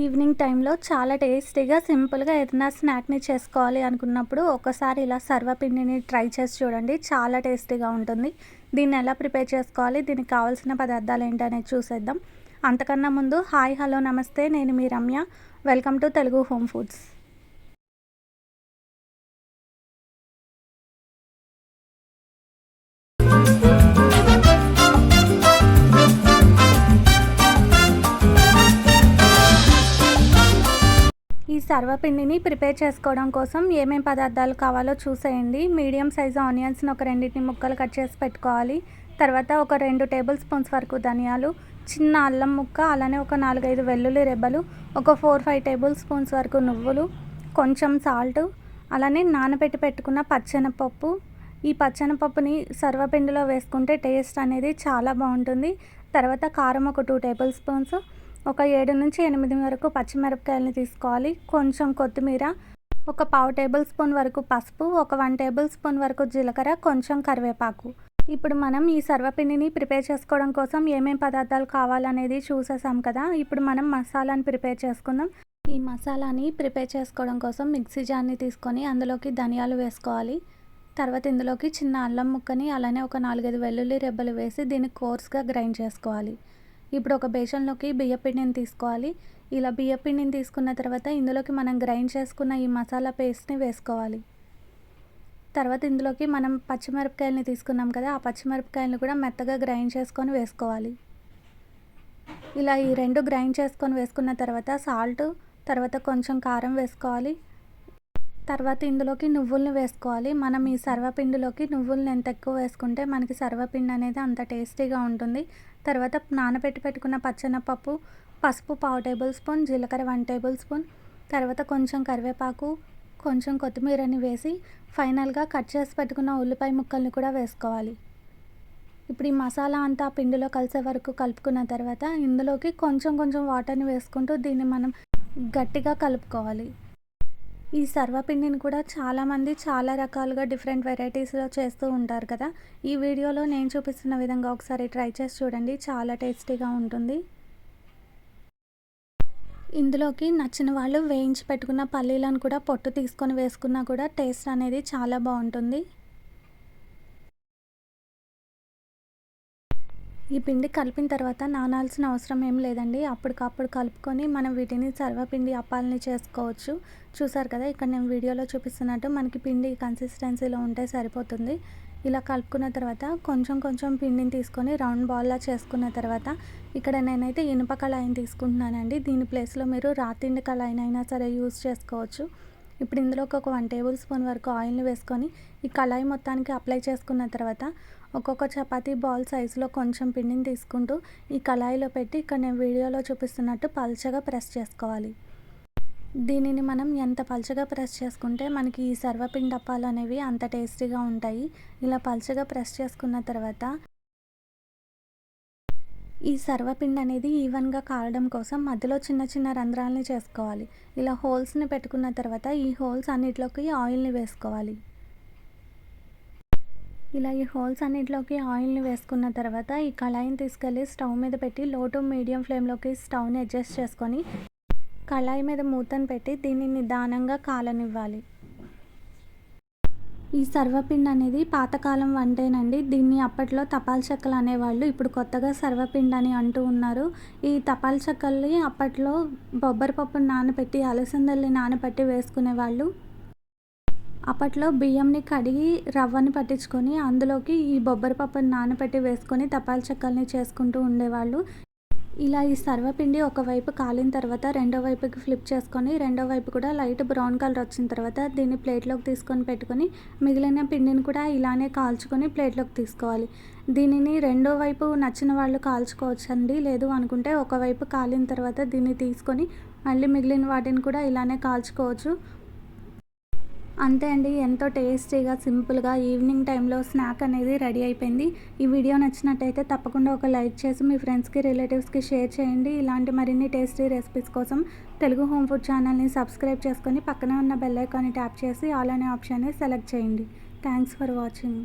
Evening టైంలో చాలా టేస్టీగా సింపుల్గా ఏదైనా స్నాక్ని చేసుకోవాలి అనుకున్నప్పుడు ఒకసారి ఇలా సర్వపిండిని ట్రై చేసి చూడండి. చాలా టేస్టీగా ఉంటుంది. దీన్ని ఎలా ప్రిపేర్ చేసుకోవాలి? దీనికి కావాల్సిన పదార్థాలు ఏంటనేది చూసేద్దాం. అంతకన్నా ముందు హాయ్ హలో నమస్తే. నేను మీ Ramya. Welcome to Telugu home foods. సర్వపిండిని prepare చేసుకోవడం కోసం ఏమేం పదార్థాలు కావాలో చూసేయండి. మీడియం సైజు ఆనియన్స్ని ఒక రెండింటిని ముక్కలు కట్ చేసి పెట్టుకోవాలి. తర్వాత ఒక రెండు టేబుల్ స్పూన్స్ వరకు ధనియాలు చిన్న అల్లం ముక్క అలానే ఒక నాలుగైదు వెల్లుల్లి రెబ్బలు ఒక ఫోర్ ఫైవ్ టేబుల్ స్పూన్స్ వరకు నువ్వులు కొంచెం సాల్ట్ అలానే నానబెట్టి పెట్టుకున్న పచ్చెనపప్పు. ఈ పచ్చెనపప్పుని సర్వపిండిలో వేసుకుంటే టేస్ట్ అనేది చాలా బాగుంటుంది. తర్వాత కారం ఒక టూ టేబుల్ స్పూన్స్ ఒక ఏడు నుంచి ఎనిమిది వరకు పచ్చిమిరపకాయలని తీసుకోవాలి. కొంచెం కొత్తిమీర ఒక పావు టేబుల్ స్పూన్ వరకు పసుపు ఒక వన్ టేబుల్ స్పూన్ వరకు జీలకర్ర కొంచెం కరివేపాకు. ఇప్పుడు మనం ఈ సర్వపిండిని ప్రిపేర్ చేసుకోవడం కోసం ఏమేమి పదార్థాలు కావాలనేది చూసేసాం కదా. ఇప్పుడు మనం మసాలాని ప్రిపేర్ చేసుకుందాం. ఈ మసాలాని ప్రిపేర్ చేసుకోవడం కోసం మిక్సీ జార్ని తీసుకొని అందులోకి ధనియాలు వేసుకోవాలి. తర్వాత ఇందులోకి చిన్న అల్లం ముక్కని అలానే ఒక నాలుగైదు వెల్లుల్లి రెబ్బలు వేసి దీన్ని కోర్స్గా గ్రైండ్ చేసుకోవాలి. ఇప్పుడు ఒక బేషన్లోకి బియ్యపిండిని తీసుకోవాలి. ఇలా బియ్యపిండిని తీసుకున్న తర్వాత ఇందులోకి మనం గ్రైండ్ చేసుకున్న ఈ మసాలా పేస్ట్ని వేసుకోవాలి. తర్వాత ఇందులోకి మనం పచ్చిమిరపకాయలని తీసుకున్నాం కదా ఆ పచ్చిమిరపకాయలను కూడా మెత్తగా గ్రైండ్ చేసుకొని వేసుకోవాలి. ఇలా ఈ రెండు గ్రైండ్ చేసుకొని వేసుకున్న తర్వాత సాల్ట్ తర్వాత కొంచెం కారం వేసుకోవాలి. తర్వాత ఇందులోకి నువ్వుల్ని వేసుకోవాలి. మనం ఈ సర్వపిండిలోకి నువ్వుల్ని ఎంత ఎక్కువ వేసుకుంటే మనకి సర్వపిండి అనేది అంత టేస్టీగా ఉంటుంది. తర్వాత నానబెట్టి పెట్టుకున్న పచ్చెనపప్పు పసుపు పావు టేబుల్ స్పూన్ జీలకర్ర వన్ టేబుల్ స్పూన్ తర్వాత కొంచెం కరివేపాకు కొంచెం కొత్తిమీరని వేసి ఫైనల్గా కట్ చేసి పెట్టుకున్న ఉల్లిపాయ ముక్కల్ని కూడా వేసుకోవాలి. ఇప్పుడు ఈ మసాలా అంతా పిండిలో కలిసే వరకు కలుపుకున్న తర్వాత ఇందులోకి కొంచెం కొంచెం వాటర్ని వేసుకుంటూ దీన్ని మనం గట్టిగా కలుపుకోవాలి. ఈ సర్వపిండిని కూడా చాలామంది చాలా రకాలుగా డిఫరెంట్ వెరైటీస్లో చేస్తూ ఉంటారు కదా. ఈ వీడియోలో నేను చూపిస్తున్న విధంగా ఒకసారి ట్రై చేసి చూడండి. చాలా టేస్టీగా ఉంటుంది. ఇందులోకి నచ్చిన వాళ్ళు వేయించి పెట్టుకున్న పల్లీలను కూడా పొట్టు తీసుకొని వేసుకున్నా కూడా టేస్ట్ అనేది చాలా బాగుంటుంది. ఈ పిండి కలిపిన తర్వాత నానాల్సిన అవసరం ఏం లేదండి. అప్పటికప్పుడు కలుపుకొని మనం వీటిని సర్వపిండి అప్పాలని చేసుకోవచ్చు. చూసారు కదా ఇక్కడ నేను వీడియోలో చూపిస్తున్నట్టు మనకి పిండి కన్సిస్టెన్సీలో ఉంటే సరిపోతుంది. ఇలా కలుపుకున్న తర్వాత కొంచెం కొంచెం పిండిని తీసుకొని రౌండ్ బాల్లా చేసుకున్న తర్వాత ఇక్కడ నేనైతే ఇనుప కళాయిని తీసుకుంటున్నానండి. దీని ప్లేస్లో మీరు రాతిండి కళాయినైనా సరే యూజ్ చేసుకోవచ్చు. ఇప్పుడు ఇందులోకి ఒక వన్ టేబుల్ స్పూన్ వరకు ఆయిల్ని వేసుకొని ఈ కళాయి మొత్తానికి అప్లై చేసుకున్న తర్వాత ఒక్కొక్క చపాతీ బాల్ సైజులో కొంచెం పిండిని తీసుకుంటూ ఈ కళాయిలో పెట్టి ఇక్కడ నేను వీడియోలో చూపిస్తున్నట్టు పల్చగా ప్రెస్ చేసుకోవాలి. దీనిని మనం ఎంత పల్చగా ప్రెస్ చేసుకుంటే మనకి ఈ సర్వపిండి అప్పాలు అనేవి అంత టేస్టీగా ఉంటాయి. ఇలా పల్చగా ప్రెస్ చేసుకున్న తర్వాత ఈ సర్వపిండి అనేది ఈవెన్గా కాలడం కోసం మధ్యలో చిన్న చిన్న రంధ్రాలని చేసుకోవాలి. ఇలా హోల్స్ని పెట్టుకున్న తర్వాత ఈ హోల్స్ అన్నిటిలోకి ఆయిల్ని వేసుకోవాలి. ఇలా ఈ హోల్స్ అన్నిటిలోకి ఆయిల్ని వేసుకున్న తర్వాత ఈ కళాయిని తీసుకెళ్ళి స్టవ్ మీద పెట్టి లో టు మీడియం ఫ్లేమ్లోకి స్టవ్ని అడ్జస్ట్ చేసుకొని కళాయి మీద మూతను పెట్టి దీన్ని నిదానంగా కాలనివ్వాలి. ఈ సర్వపిండి అనేది పాతకాలం వంటేనండి. దీన్ని అప్పట్లో తపాల్ చెక్కలు అనేవాళ్ళు ఇప్పుడు కొత్తగా సర్వపిండి అని అంటూ ఉన్నారు. ఈ తపాల్ చెక్కల్ని అప్పట్లో బొబ్బరి పప్పును నానబెట్టి అలసందల్ని నానబెట్టి వేసుకునేవాళ్ళు. అప్పట్లో బియ్యంని కడిగి రవ్వని పట్టించుకొని అందులోకి ఈ బొబ్బరి పప్పుని నానబెట్టి వేసుకొని తపాల్ చెక్కల్ని చేసుకుంటూ ఉండేవాళ్ళు. ఇలా ఈ సర్వపిండి ఒకవైపు కాలిన తర్వాత రెండో వైపుకి ఫ్లిప్ చేసుకొని రెండో వైపు కూడా లైట్ బ్రౌన్ కలర్ వచ్చిన తర్వాత దీన్ని ప్లేట్లోకి తీసుకొని పెట్టుకొని మిగిలిన పిండిని కూడా ఇలానే కాల్చుకొని ప్లేట్లోకి తీసుకోవాలి. దీనిని రెండో వైపు నచ్చిన వాళ్ళు కాల్చుకోవచ్చండి. లేదు అనుకుంటే ఒకవైపు కాలిన తర్వాత దీన్ని తీసుకొని మళ్ళీ మిగిలిన వాటిని కూడా ఇలానే కాల్చుకోవచ్చు. అంతే అండి ఎంతో టేస్టీగా సింపుల్గా ఈవినింగ్ టైంలో స్నాక్ అనేది రెడీ అయిపోయింది. ఈ వీడియో నచ్చినట్టయితే తప్పకుండా ఒక లైక్ చేసి మీ ఫ్రెండ్స్కి రిలేటివ్స్కి షేర్ చేయండి. ఇలాంటి మరిన్ని టేస్టీ రెసిపీస్ కోసం తెలుగు హోమ్ ఫుడ్ ఛానల్ని సబ్స్క్రైబ్ చేసుకొని పక్కనే ఉన్న బెల్ ఐకాన్ని ట్యాప్ చేసి ఆల్ అనే ఆప్షన్ని సెలెక్ట్ చేయండి. Thanks for watching.